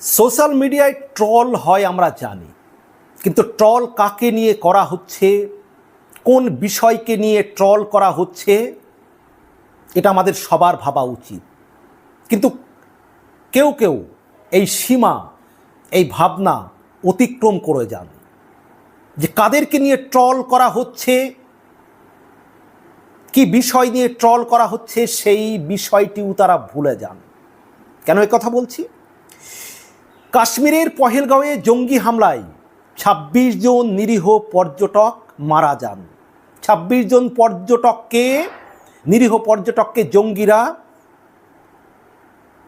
Social মিডিয়ায় troll হয় আমরা জানি, কিন্তু ট্রল কাকে নিয়ে করা হচ্ছে, কোন বিষয়কে নিয়ে ট্রল করা হচ্ছে, এটা আমাদের সবার ভাবা উচিত। কিন্তু কেউ কেউ এই সীমা, এই ভাবনা অতিক্রম করে যান যে কাদেরকে নিয়ে ট্রল করা হচ্ছে, কি বিষয় নিয়ে ট্রল করা হচ্ছে, সেই বিষয়টিও তারা ভুলে যান। কেন কথা বলছি? কাশ্মীরের পহেলগাঁওয়ে জঙ্গি হামলায় ২৬ জন নিরীহ পর্যটক মারা যান। ২৬ জন পর্যটককে, নিরীহ পর্যটককে জঙ্গিরা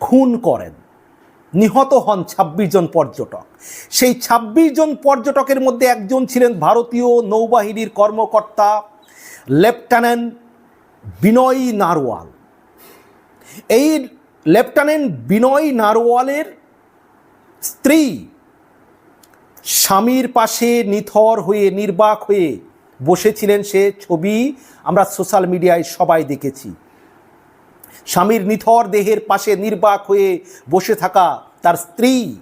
খুন করেন। নিহত হন ২৬ জন পর্যটক। সেই ২৬ জন পর্যটকের মধ্যে একজন ছিলেন ভারতীয় নৌবাহিনীর কর্মকর্তা, লেফটেন্যান্ট বিনয় নারওয়াল। এই লেফটেন্যান্ট বিনয় নারওয়ালের স্ত্রী স্বামীর পাশে নিথর হয়ে, নির্বাক হয়ে বসেছিলেন সে ছবি আমরা সোশ্যাল মিডিয়ায় সবাই দেখেছি। স্বামীর নিথর দেহের পাশে নির্বাক হয়ে বসে থাকা তার স্ত্রী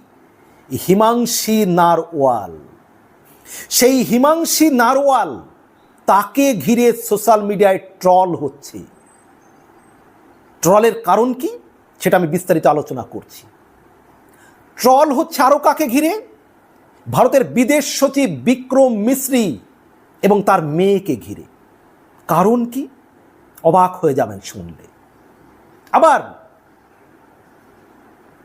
হিমাংশী নারওয়াল। সেই হিমাংশী নারওয়াল তাকে ঘিরে সোশ্যাল মিডিয়ায় ট্রল হচ্ছে। ট্রলের কারণ কি? সেটা আমি বিস্তারিত আলোচনা করছি। ট্রল হচ্ছে আরও কাকে ঘিরে? ভারতের বিদেশ সচিব বিক্রম মিশ্রি এবং তার মেয়েকে ঘিরে। কারণ কি? অবাক হয়ে যাবেন শুনলে। আবার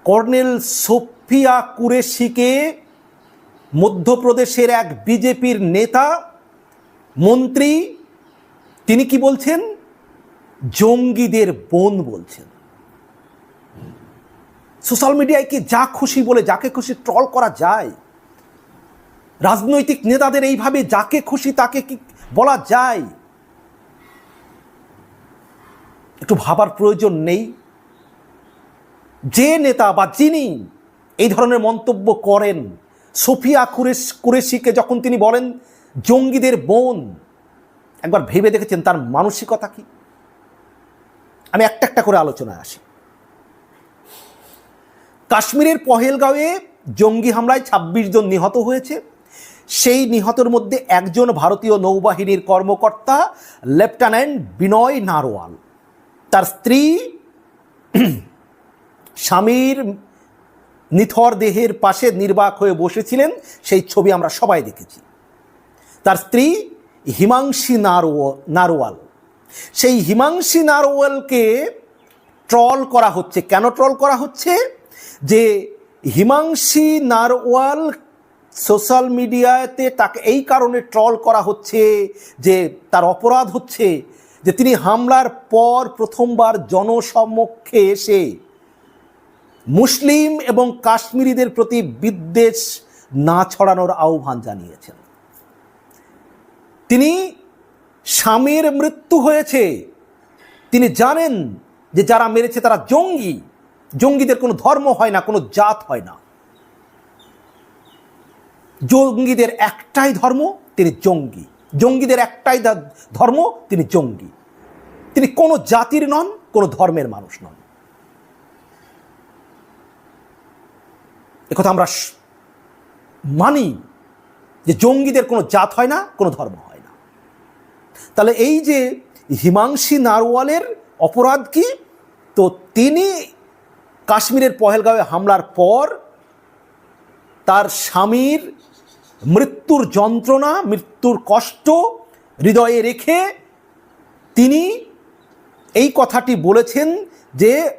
কর্নেল সোফিয়া কুরেশিকে মধ্যপ্রদেশের এক বিজেপির নেতা, মন্ত্রী, তিনি কি বলছেন? জঙ্গিদের বোন বলছেন। সোশ্যাল মিডিয়ায় কি যা খুশি বলে যাকে খুশি ট্রল করা যায়? রাজনৈতিক নেতাদের এইভাবে যাকে খুশি তাকে কি বলা যায়? একটু ভাবার প্রয়োজন নেই। যে নেতা বা যিনি এই ধরনের মন্তব্য করেন, সোফিয়া কুরেশ, কুরেশিকে যখন তিনি বলেন, জঙ্গিদের বোন একবার ভেবে দেখেছেন তার মানসিকতা কি? আমি একটা একটা করে আলোচনায় আসি। কাশ্মীরের পহেলগাঁওয়ে জঙ্গি হামলায় ২৬ জন নিহত হয়েছে। সেই নিহতের মধ্যে একজন ভারতীয় নৌবাহিনীর কর্মকর্তা, লেফটেন্যান্ট বিনয় নারওয়াল। তার স্ত্রী, স্বামীর নিথর দেহের পাশে নির্বাক হয়ে বসেছিলেন, সেই ছবি আমরা সবাই দেখেছি। তার স্ত্রী হিমাংশী নারও নারওয়াল। সেই হিমাংশী নারওয়ালকে ট্রল করা হচ্ছে। কেন ট্রল করা হচ্ছে? যে হিমাংশী নারওয়াল সোশ্যাল মিডিয়াতে তাকে এই কারণে ট্রল করা হচ্ছে যে তার অপরাধ হচ্ছে যে তিনি হামলার পর প্রথমবার জনসমক্ষে এসে মুসলিম এবং কাশ্মীরিদের প্রতি বিদ্বেষ না ছড়ানোর আহ্বান জানিয়েছেন। তিনি স্বামীর মৃত্যু হয়েছে। তিনি জানেন যে যারা মেরেছে তারা জঙ্গি। জঙ্গিদের কোনো ধর্ম হয় না, কোনো জাত হয় না। জঙ্গিদের একটাই ধর্ম, তিনি জঙ্গি। জঙ্গিদের একটাই ধর্ম, তিনি জঙ্গি। তিনি কোনো জাতির নন, কোনো ধর্মের মানুষ নন। একথা আমরা মানি যে জঙ্গিদের কোনো জাত হয় না, কোনো ধর্ম হয় না। তাহলে এই যে হিমাংশী নারওয়ালের অপরাধ কি? তো তিনি কাশ্মীরের পহেলগাঁওয়ে হামলার পর তার স্বামীর মৃত্যুর যন্ত্রণা, মৃত্যুর কষ্ট হৃদয়ে রেখে তিনি এই কথাটি বলেছেন যে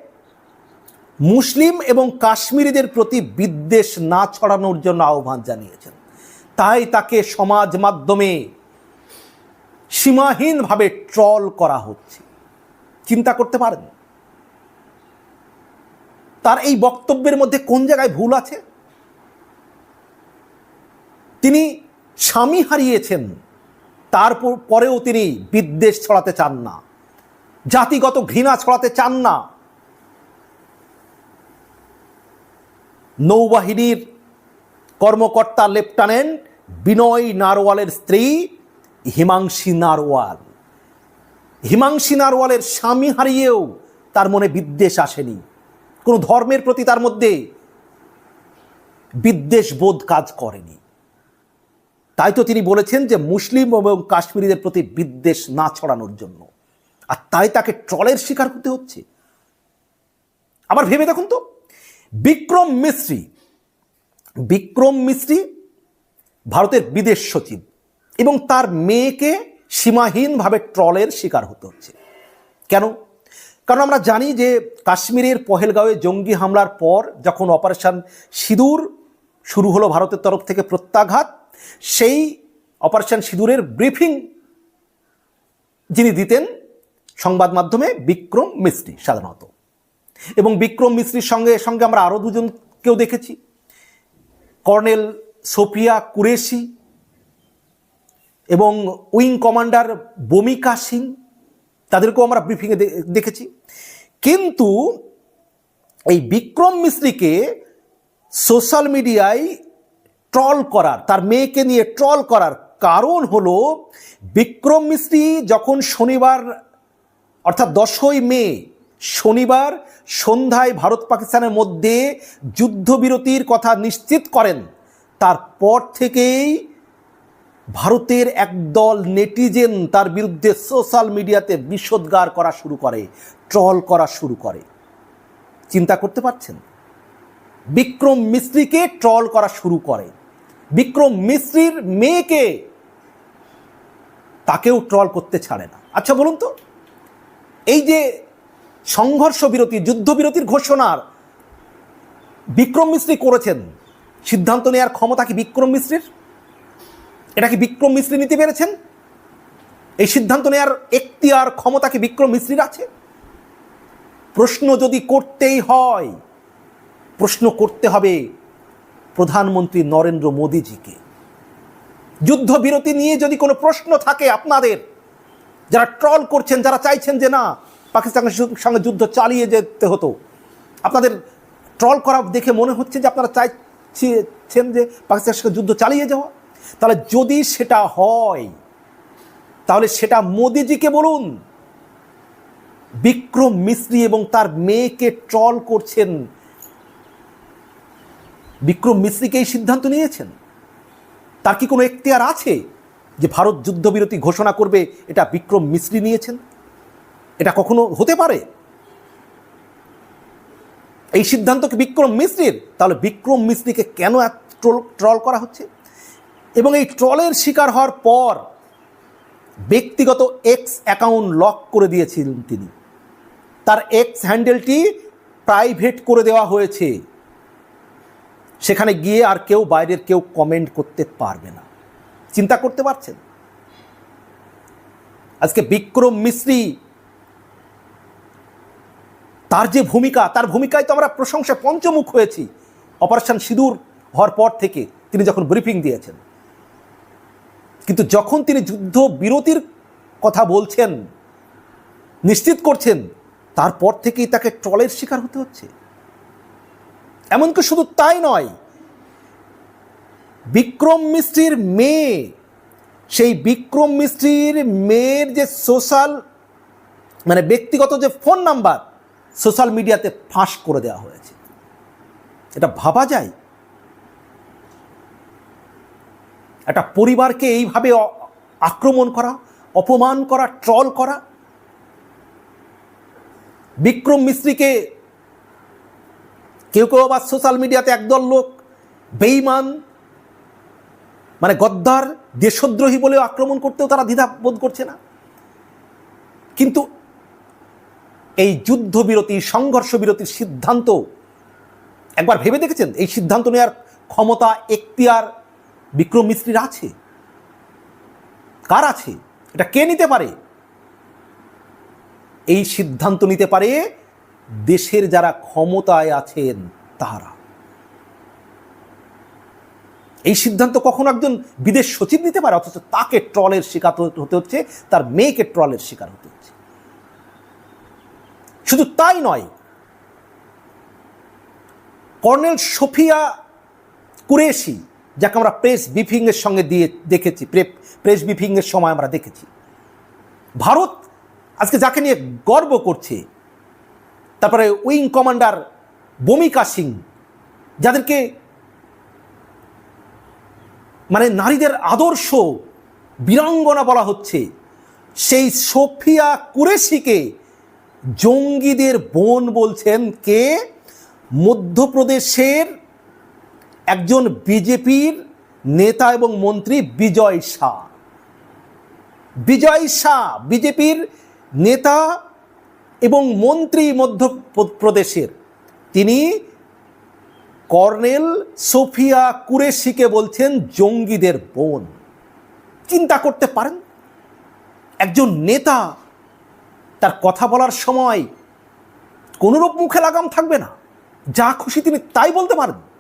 মুসলিম এবং কাশ্মীরিদের প্রতি বিদ্বেষ না ছড়ানোর জন্য আহ্বান জানিয়েছেন। তাই তাকে সমাজ মাধ্যমে সীমাহীনভাবে ট্রল করা হচ্ছে। চিন্তা করতে পারেন? তার এই বক্তব্যের মধ্যে কোন জায়গায় ভুল আছে? তিনি স্বামী হারিয়েছেন, তারপর পরেও তিনি বিদ্বেষ ছড়াতে চান না, জাতিগত ঘৃণা ছড়াতে চান না। নৌবাহিনীর কর্মকর্তা লেফটেন্যান্ট বিনয় নারওয়ালের স্ত্রী হিমাংশী নারওয়াল। হিমাংশী নারওয়ালের স্বামী হারিয়েও তার মনে বিদ্বেষ আসেনি। কোনো ধর্মের প্রতি তার মধ্যে বিদ্বেষ বোধ কাজ করেনি। তাই তো তিনি বলেছেন যে মুসলিম এবং কাশ্মীরিদের প্রতি বিদ্বেষ না ছড়ানোর জন্য। আর তাই তাকে ট্রলের শিকার হতে হচ্ছে। আবার ভেবে দেখুন তো, বিক্রম মিস্ত্রি বিক্রম মিস্ত্রি ভারতের বিদেশ সচিব এবং তার মেয়েকে সীমাহীনভাবে ট্রলের শিকার হতে হচ্ছে। কেন? কারণ আমরা জানি যে কাশ্মীরের পহেলগাঁওয়ে জঙ্গি হামলার পর যখন অপারেশান সিঁদুর শুরু হলো ভারতের তরফ থেকে প্রত্যাঘাত, সেই অপারেশান সিঁদুরের ব্রিফিং যিনি দিতেন, সংবাদ মাধ্যমে বিক্রম মিস্ত্রি সাধারণত। এবং বিক্রম মিস্ত্রির সঙ্গে সঙ্গে আমরা আরও দুজনকেও দেখেছি। কর্নেল সোফিয়া কুরেশি এবং উইং কমান্ডার বমিকা সিং তাদেরকেও আমরা ব্রিফিংয়ে দেখেছি। কিন্তু এই বিক্রম মিস্ত্রিকে সোশ্যাল মিডিয়ায় ট্রল করার, তার মেয়েকে নিয়ে ট্রল করার কারণ হলো বিক্রম মিস্ত্রি যখন শনিবার, অর্থাৎ দশই মে, শনিবার সন্ধ্যায় ভারত পাকিস্তানের মধ্যে যুদ্ধবিরতির কথা নিশ্চিত করেন, তারপর থেকেই ভারতের একদল নেটিজেন তার বিরুদ্ধে সোশ্যাল মিডিয়াতে বিষোদ্গার করা শুরু করে, ট্রল করা শুরু করে। চিন্তা করতে পারছেন? বিক্রম মিস্ত্রিকে ট্রল করা শুরু করে। বিক্রম মিস্ত্রির মেয়েকে তাকেও ট্রল করতে ছাড়ে না। আচ্ছা বলুন তো, এই যে সংঘর্ষ বিরতি যুদ্ধবিরতির ঘোষণার বিক্রম মিস্ত্রি করেছেন, সিদ্ধান্ত নেওয়ার ক্ষমতা কি বিক্রম মিস্ত্রির? এটা কি বিক্রম মিস্ত্রি নিতে পেরেছেন? এই সিদ্ধান্ত নেওয়ার এখতিয়ার, ক্ষমতা কি বিক্রম মিস্ত্রির আছে? প্রশ্ন যদি করতেই হয়, প্রশ্ন করতে হবে প্রধানমন্ত্রী নরেন্দ্র মোদীজিকে। যুদ্ধবিরতি নিয়ে যদি কোনো প্রশ্ন থাকে আপনাদের, যারা ট্রল করছেন, যারা চাইছেন যে না, পাকিস্তানের সঙ্গে যুদ্ধ চালিয়ে যেতে হতো, আপনাদের ট্রল করা দেখে মনে হচ্ছে যে আপনারা চাইছেন যে পাকিস্তানের সঙ্গে যুদ্ধ চালিয়ে যাওয়া। তাহলে যদি সেটা হয়, তাহলে সেটা মোদিজিকে বলুন। বিক্রম মিস্ত্রি এবং তার মেয়েকে ট্রল করছেন। বিক্রম মিস্ত্রিকে এই সিদ্ধান্ত নিয়েছেন? তার কি কোনো এখতিয়ার আছে যে ভারত যুদ্ধবিরতি ঘোষণা করবে, এটা বিক্রম মিস্ত্রি নিয়েছেন? এটা কখনো হতে পারে? এই সিদ্ধান্ত কি বিক্রম মিস্ত্রির? তাহলে বিক্রম মিস্ত্রিকে কেন ট্রল করা হচ্ছে? এবং এই ট্রলের শিকার হওয়ার পর ব্যক্তিগত এক্স অ্যাকাউন্ট লক করে দিয়েছিলেন তিনি। তার এক্স হ্যান্ডেলটি প্রাইভেট করে দেওয়া হয়েছে। সেখানে গিয়ে আর কেউ বাইরের কেউ কমেন্ট করতে পারবে না। চিন্তা করতে পারছেন? আজকে বিক্রম মিশ্রি তার যে ভূমিকা, তার ভূমিকায় তো আমরা প্রশংসা পঞ্চমুখ হয়েছি। অপারেশন সিঁদুর হওয়ার পর থেকে তিনি যখন ব্রিফিং দিয়েছেন। কিন্তু যখন তিনি যুদ্ধ বিরতির কথা বলছেন, নিশ্চিত করছেন, তারপর থেকেই তাকে ট্রলের শিকার হতে হচ্ছে। এমনকি শুধু তাই নয়, বিক্রম মিস্ত্রির মেয়ে, সেই বিক্রম মিস্ত্রির মেয়ের যে সোশ্যাল মানে ব্যক্তিগত যে ফোন নাম্বার, সোশ্যাল মিডিয়াতে ফাঁস করে দেওয়া হয়েছে। এটা ভাবা যায়? একটা পরিবারকে এইভাবে আক্রমণ করা, অপমান করা, ট্রল করা। বিক্রম মিস্ত্রিকে কেউ কেউ আবার সোশ্যাল মিডিয়াতে একদল লোক বেইমান মানে গদ্দার, দেশদ্রোহী বলেও আক্রমণ করতেও তারা দ্বিধা বোধ করছে না। কিন্তু এই যুদ্ধবিরতি সংঘর্ষ বিরতির সিদ্ধান্ত, একবার ভেবে দেখেছেন? এই সিদ্ধান্ত নেওয়ার ক্ষমতা এখতিয়ার বিক্রম মিস্ত্রির আছে? কার আছে? এটা কে নিতে পারে? এই সিদ্ধান্ত নিতে পারে দেশের যারা ক্ষমতায় আছেন তারা এই সিদ্ধান্ত কখনো একজন বিদেশ সচিব নিতে পারে? অথচ তাকে ট্রলের শিকার হতে হচ্ছে, তার মেয়েকে ট্রলের শিকার হতে হচ্ছে। শুধু তাই নয়, কর্নেল সোফিয়া কুরেশি যাকে আমরা প্রেস ব্রিফিংয়ের সঙ্গে দিয়ে দেখেছি প্রেস ব্রিফিংয়ের সময় আমরা দেখেছি। ভারত আজকে যাকে নিয়ে গর্ব করছে, তারপরে উইং কমান্ডার বমিকা সিং, যাদেরকে মানে নারীদের আদর্শ বীরাঙ্গনা বলা হচ্ছে, সেই সোফিয়া কুরেশিকে জঙ্গিদের বোন বলছেন কে? মধ্যপ্রদেশের একজন বিজেপির নেতা এবং মন্ত্রী বিজয় শাহ। বিজয় শাহ বিজেপির নেতা এবং মন্ত্রী মধ্যপ্রদেশের। তিনি কর্নেল সোফিয়া কুরেশিকে বলছেন জঙ্গিদের বোন। চিন্তা করতে পারেন? একজন নেতা, তার কথা বলার সময় কোনোরূপ মুখে লাগাম থাকবে না। যা খুশি তিনি তাই বলতে পারেন।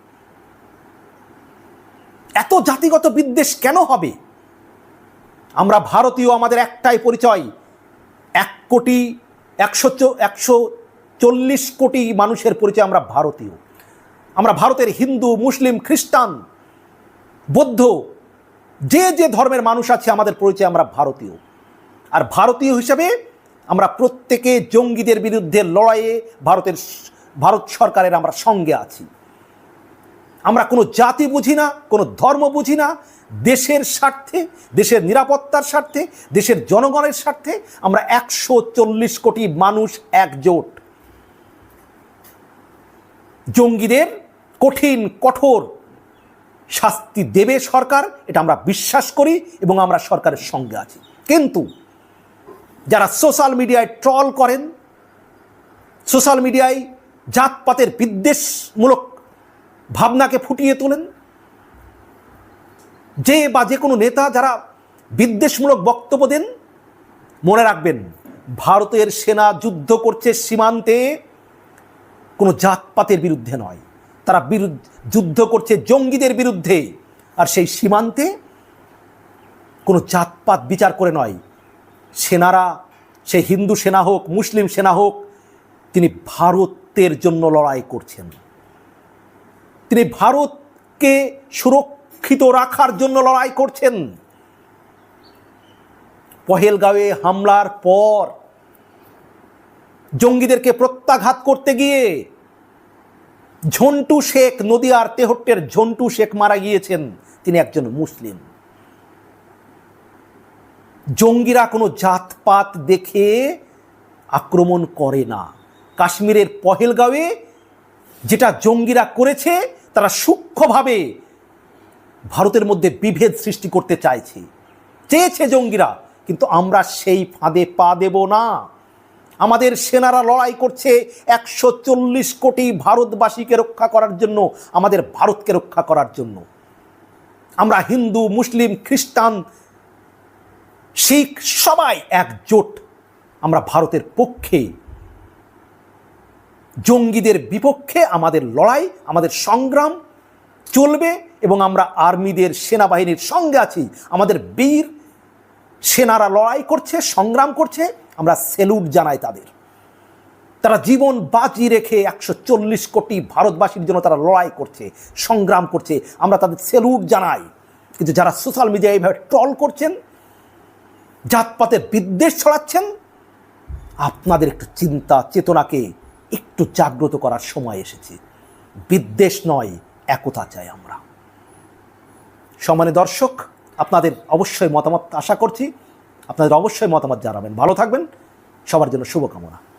এত জাতিগত বিদ্বেষ কেন হবে? আমরা ভারতীয়, আমাদের একটাই পরিচয়, এক কোটি একশো একশো চল্লিশ কোটি মানুষের পরিচয় আমরা ভারতীয়। আমরা ভারতের হিন্দু, মুসলিম, খ্রিস্টান, বৌদ্ধ, যে যে ধর্মের মানুষ আছে, আমাদের পরিচয় আমরা ভারতীয়। আর ভারতীয় হিসেবে আমরা প্রত্যেকে জঙ্গিদের বিরুদ্ধে লড়াইয়ে ভারতের ভারত সরকারের আমরা সঙ্গে আছি। আমরা কোনো জাতি বুঝি না, কোনো ধর্ম বুঝি না। দেশের স্বার্থে, দেশের নিরাপত্তার স্বার্থে, দেশের জনগণের স্বার্থে আমরা একশো চল্লিশ কোটি মানুষ একজোট। জঙ্গিদের কঠিন, কঠোর শাস্তি দেবে সরকার, এটা আমরা বিশ্বাস করি এবং আমরা সরকারের সঙ্গে আছি। কিন্তু যারা সোশ্যাল মিডিয়ায় ট্রল করেন, সোশ্যাল মিডিয়ায় জাতপাতের বিদ্বেষমূলক ভাবনাকে ফুটিয়ে তোলেন। যে বা যে কোনো নেতা যারা বিদ্বেষমূলক বক্তব্য দেন, মনে রাখবেন, ভারতের সেনা যুদ্ধ করছে সীমান্তে, কোনো জাতপাতের বিরুদ্ধে নয়। তারা যুদ্ধ করছে জঙ্গিদের বিরুদ্ধে। আর সেই সীমান্তে কোনো জাতপাত বিচার করে নয়। সেনারা, সে হিন্দু সেনা হোক, মুসলিম সেনা হোক, তিনি ভারতের জন্য লড়াই করছেন। তিনি ভারতকে সুরক্ষিত রাখার জন্য লড়াই করছেন। পহেলগাঁওয়ে হামলার পর জঙ্গিদেরকে প্রত্যাঘাত করতে গিয়ে ঝন্টু শেখ নদিয়ার তেহট্টের ঝন্টু শেখ মারা গিয়েছেন। তিনি একজন মুসলিম। জঙ্গিরা কোনো জাতপাত দেখে আক্রমণ করে না। কাশ্মীরের পহেলগাঁওয়ে যেটা জঙ্গিরা করেছে তারা সূক্ষ্মভাবে ভারতের মধ্যে বিভেদ সৃষ্টি করতে চাইছে। চেয়েছে জঙ্গিরা, কিন্তু আমরা সেই ফাঁদে পা দেব না। আমাদের সেনারা লড়াই করছে একশো চল্লিশ কোটি ভারতবাসীকে রক্ষা করার জন্য, আমাদের ভারতকে রক্ষা করার জন্য। আমরা হিন্দু, মুসলিম, খ্রিস্টান, শিখ সবাই একজোট। আমরা ভারতের পক্ষে জঙ্গিদের বিপক্ষে আমাদের লড়াই, আমাদের সংগ্রাম চলবে এবং আমরা আর্মিদের সেনাবাহিনীর সঙ্গে আছি। আমাদের বীর সেনারা লড়াই করছে, সংগ্রাম করছে, আমরা সেলুট জানাই তাদের। তারা জীবন বাজি রেখে একশো চল্লিশ কোটি ভারতবাসীর জন্য তারা লড়াই করছে, সংগ্রাম করছে, আমরা তাদের সেলুট জানাই। কিন্তু যারা সোশ্যাল মিডিয়ায় এইভাবে ট্রল করছেন জাতপাতের বিদ্বেষ ছড়াচ্ছেন, আপনাদের একটু চিন্তা, চেতনাকে একটু জাগ্রত করার সময় এসেছি। বিদ্বেষ নয়, একতা চাই আমরা। সমানে দর্শক, আপনাদের অবশ্যই মতামত আশা করছি। আপনাদের অবশ্যই মতামত জানাবেন। ভালো থাকবেন। সবার জন্য শুভকামনা।